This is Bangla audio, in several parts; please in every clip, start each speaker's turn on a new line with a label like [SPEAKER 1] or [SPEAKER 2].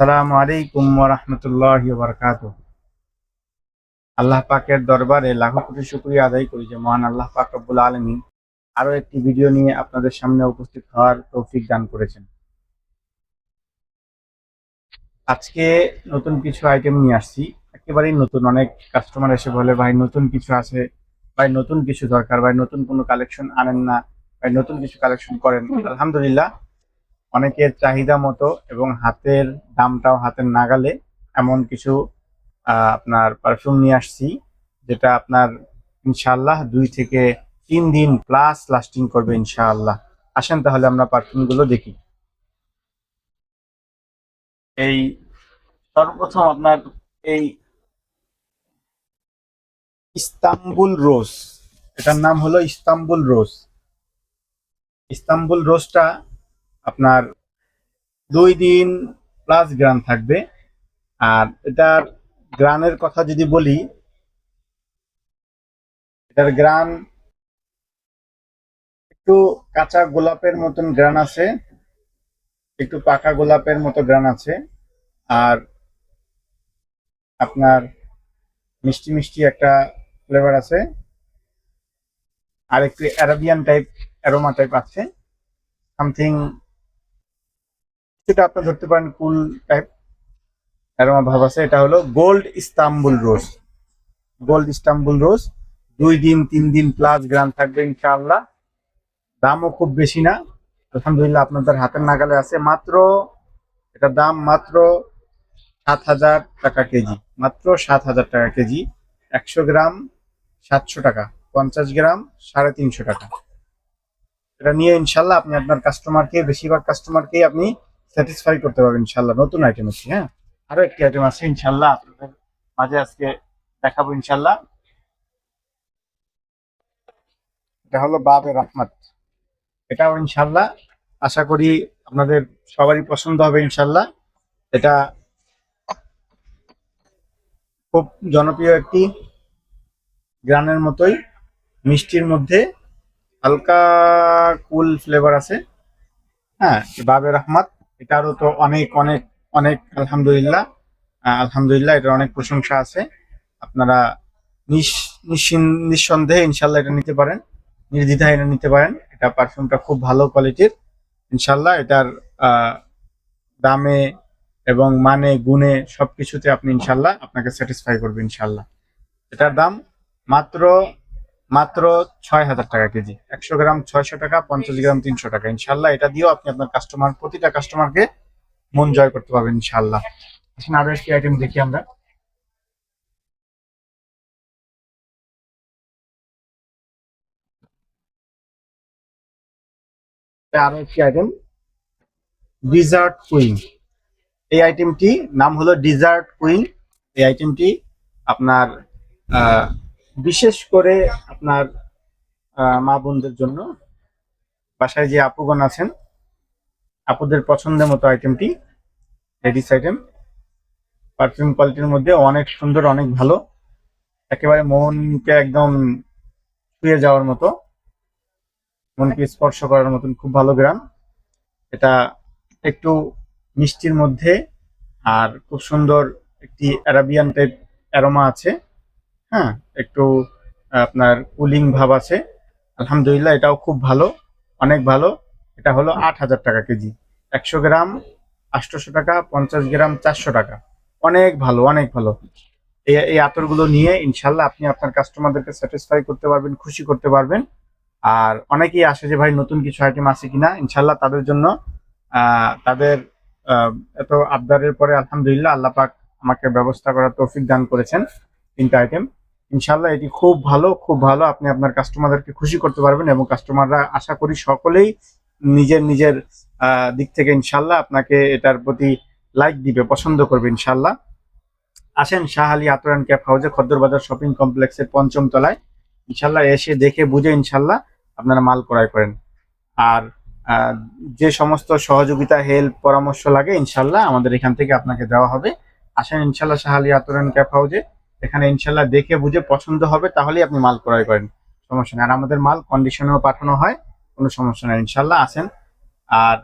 [SPEAKER 1] সালামু আলাইকুম রহমতুল্লাহ বারকাত আল্লাহ পাকের দরবারে লাখো কোটি শুক্রিয়া আদায় করি যে মহান আল্লাহ পাক রব্বুল আলমিন আরও একটি ভিডিও নিয়ে আপনাদের সামনে উপস্থিত হওয়ার তৌফিক দান করেছেন। আজকে নতুন কিছু আইটেম নিয়ে আসছি। একেবারেই নতুন, অনেক কাস্টমার এসে বলে, ভাই, নতুন কিছু আছে, ভাই, নতুন কিছু দরকার, ভাই, নতুন কোনো কালেকশন আনেন না, ভাই, নতুন কিছু কালেকশন করেন। আলহামদুলিল্লাহ অনেকের চাহিদা মতো এবং হাতের দামটাও হাতের নাগালে এমন কিছু আপনার পারফিউম নিয়ে আসছি যেটা আপনার ইনশাআল্লাহ দুই থেকে তিন দিন প্লাস লাস্টিং করবে ইনশাআল্লাহ। আসেন তাহলে আমরা পারফিউমগুলো দেখি। এই সর্বপ্রথম আপনার এই ইস্তাম্বুল রোজ এটার নাম হলো ইস্তাম্বুল রোজ। ইস্তাম্বুল রোজটা আপনার দুই দিন প্লাস গ্রান থাকবে। আর এটার গ্রানের কথা যদি বলি, এটার গ্রান একটু কাঁচা গোলাপের মতন গ্রান আছে, একটু পাকা গোলাপের মতো গ্রান আছে। আর আপনার মিষ্টি মিষ্টি একটা ফ্লেভার আছে। আর একটু অ্যারাবিয়ান টাইপ অ্যারোমা টাইপ আছে। সামথিং সেটা আপনি ধরতে পারেন কুল টাইপ। অ্যারোমা ভাব আছে। এটা হলো gold Istanbul rose. Gold Istanbul rose. দুই দিন, তিন দিন প্লাস গ্রাম থাকবে ইনশাআল্লাহ। দামও খুব বেশি না। আলহামদুলিল্লাহ আপনাদের হাতের নাগালে আছে। মাত্র এটার দাম মাত্র সাত হাজার টাকা কেজি। মাত্র সাত হাজার টাকা কেজি। একশো গ্রাম সাতশো টাকা। পঞ্চাশ গ্রাম সাড়ে তিনশো টাকা। এটা নিয়ে ইনশাল্লাহ আপনি আপনার কাস্টমারকে বেশিরভাগ কাস্টমারকেই আপনি স্যাটিসফাই করতে পারবেন ইনশাল্লাহ নতুন আইটেম আছে হ্যাঁ? আরও একটি আইটেম আছে ইনশাল্লাহ আপনাদের মাঝে আজকে দেখাবো ইনশাল্লাহ এটা হলো বাবে রহমত। এটাও ইনশাল্লাহ আশা করি আপনাদের সবারই পছন্দ হবে ইনশাল্লাহ এটা খুব জনপ্রিয় একটি গ্রানের মতোই, মিষ্টির মধ্যে হালকা কুল ফ্লেভার আছে। হ্যাঁ বাবে রহমত। এটারও তো অনেক অনেক অনেক আলহামদুলিল্লাহ। আলহামদুলিল্লাহ, এটার অনেক প্রশংসা আছে। আপনারা নিঃসন্দেহে ইনশাল্লাহ এটা নিতে পারেন। নির্দ্বিধায় এটা নিতে পারেন। এটা পারফিউমটা খুব ভালো কোয়ালিটির ইনশাল্লাহ এটার দামে এবং মানে গুণে সব কিছুতে আপনি ইনশাল্লাহ আপনাকে স্যাটিসফাই করবে ইনশাল্লাহ। এটার দাম মাত্র মাত্র ছয় হাজার টাকা কেজি। একশো গ্রাম ছয়শো টাকা, পঞ্চাশ গ্রাম তিনশো টাকা। ইনশাল্লাহ এটা দিয়েও আপনি আপনার কাস্টমার প্রতিটা কাস্টমারকে মন জয় করতে পারবেন ইনশাল্লাহ। আসুন আরও একটি আইটেম দেখি আমরা। আরও একটি আইটেম ডিজার্ট কুইন এই আইটেমটি নাম হলো ডিজার্ট কুইন এই আইটেমটি আপনার বিশেষ করে আপনার মা বোনদের জন্য। বাসায় যে আপুগণ আছেন, আপুদের পছন্দের মতো আইটেমটি লেডিস আইটেম পারফিউম কোয়ালিটির মধ্যে অনেক সুন্দর, অনেক ভালো। একেবারে মনকে একদম ছুঁয়ে যাওয়ার মতো, মনকে স্পর্শ করার মতন খুব ভালো গ্রাম। এটা একটু মিষ্টির মধ্যে আর খুব সুন্দর একটি অ্যারাবিয়ান টাইপ অ্যারোমা আছে। হ্যাঁ একটু আপনার কুলিং ভাব আছে। আলহামদুলিল্লাহ, এটাও খুব ভালো, অনেক ভালো। এটা হলো আট হাজার টাকা কেজি। একশো গ্রাম, আটশোশো টাকা, পঞ্চাশ গ্রাম, চারশো টাকা। অনেক ভালো অনেক ভালো। এই এই আতরগুলো নিয়ে ইনশাল্লাহ আপনি আপনার কাস্টমারদেরকে স্যাটিসফাই করতে পারবেন, খুশি করতে পারবেন। আর অনেকেই আসে যে, ভাই, নতুন কিছু আইটেম আছে কিনা? ইনশাল্লাহ তাদের জন্য তাদের এত আবদারের পরে আলহামদুলিল্লাহ আল্লাহ পাক আমাকে ব্যবস্থা করার তৌফিক দান করেছেন তিনটা আইটেম ইনশাল্লাহ এটি খুব ভালো খুব ভালো। আপনি আপনার কাস্টমারদেরকে খুশি করতে পারবেন এবং কাস্টমাররা আশা করি সকলেই নিজের নিজের দিক থেকে ইনশাল্লাহ আপনাকে এটার প্রতি লাইক দিবে, পছন্দ করবে ইনশাল্লাহ আসেন শাহ আলী আতরান ক্যাপ হাউসে খদ্দরবাজার শপিং কমপ্লেক্সের পঞ্চম তলায়। ইনশাল্লাহ এসে দেখে বুঝে ইনশাল্লাহ আপনারা মাল ক্রয় করেন। আর যে সমস্ত সহযোগিতা, হেল্প, পরামর্শ লাগে ইনশাল্লাহ আমাদের এখান থেকে আপনাকে দেওয়া হবে। আসেন ইনশাল্লাহ শাহ আলী আতরান ক্যাপ হাউসে এখানে ইনশাল্লাহ দেখে বুঝে পছন্দ হবে, তাহলেই আপনি মাল ক্রয় করেন। সমস্যা নেই। আর আমাদের মাল কন্ডিশনেও পাঠানো হয়, কোনো সমস্যা নেই। ইনশাল্লাহ আসেন আর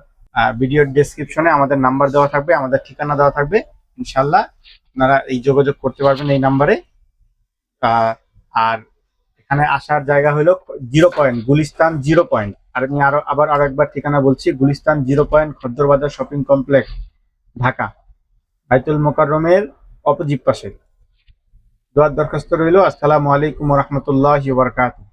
[SPEAKER 1] ভিডিওর ডেসক্রিপশনে আমাদের নাম্বার দেওয়া থাকবে, আমাদের ঠিকানা দেওয়া থাকবে। ইনশাল্লাহ আপনারা এই যোগাযোগ করতে পারবেন এই নাম্বারে আর এখানে আসার জায়গা হলো zero point Gulistan zero point আর আমি আরও, আবার আরও একবার ঠিকানা বলছি, Gulistan zero point Khaddarbazar shopping complex Dhaka. Baitul মোকাররমের opposite পাশে। দোয়ার দরখাস্ত রইল আসসালামু আলাইকুম রহমতুল্লাহ বারকাতুহ